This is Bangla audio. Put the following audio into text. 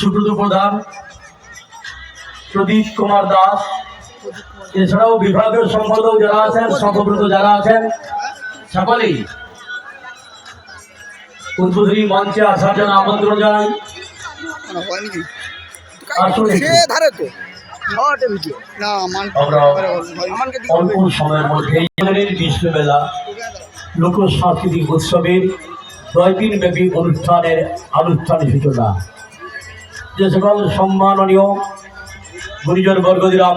সুব্রত প্রধান, প্রদীপ কুমার দাস, এছাড়াও বিভাগীয় সম্পাদক যারা আছেন সম্ভব্রত যারা আছেন, সকলেই উদ্বোধনী মঞ্চে আসার জন্য আমন্ত্রণ জানাই। অল্প সময়ের মধ্যেই বিশ্বমেলা লোক সাংস্কৃতিক উৎসবের দিন ব্যাপী অনুষ্ঠানের আনুষ্ঠানিক সূচনা। যে সকল সম্মাননীয় গুরুজন বর্গদের